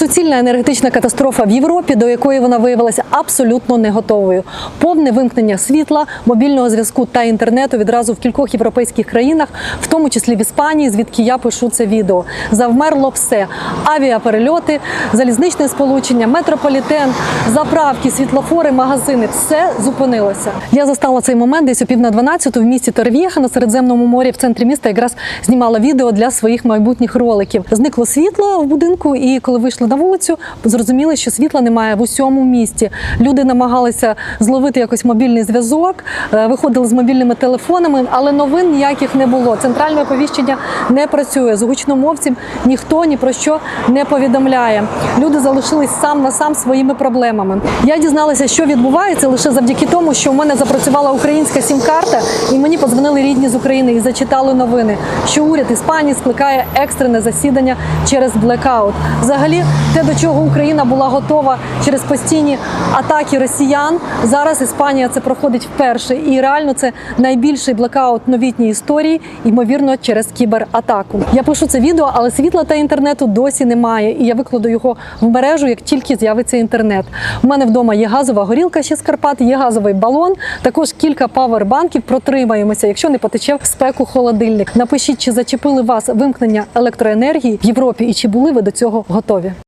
Суцільна енергетична катастрофа в Європі, до якої вона виявилася абсолютно не готовою. Повне вимкнення світла, мобільного зв'язку та інтернету відразу в кількох європейських країнах, в тому числі в Іспанії, звідки я пишу це відео. Завмерло все: авіаперельоти, залізничне сполучення, метрополітен, заправки, світлофори, магазини все зупинилося. Я застала цей момент десь о пів на 12 в місті Торв'єха на Середземному морі в центрі міста. Якраз знімала відео для своїх майбутніх роликів. Зникло світло в будинку, і коли вийшли на вулицю, зрозуміли, що світла немає в усьому місті. Люди намагалися зловити якось мобільний зв'язок, е, виходили з мобільними телефонами, але новин ніяких не було. Центральне оповіщення не працює. З гучномовців ніхто ні про що не повідомляє. Люди залишились сам на сам своїми проблемами. Я дізналася, що відбувається лише завдяки тому, що у мене запрацювала українська сім-карта, і мені подзвонили рідні з України і зачитали новини, що уряд Іспанії скликає екстрене засідання через блекаут. Взагалі, те, до чого Україна була готова через постійні атаки росіян, зараз Іспанія це проходить вперше, і реально це найбільший блекаут новітній історії, ймовірно, через кібератаку. Я пишу це відео, але світла та інтернету досі немає, і я викладу його в мережу, як тільки з'явиться інтернет. У мене вдома є газова горілка ще з Карпат, є газовий балон, також кілька павербанків. Протримаємося, якщо не потече в спеку холодильник. Напишіть, чи зачепили вас вимкнення електроенергії в Європі і чи були ви до цього готові.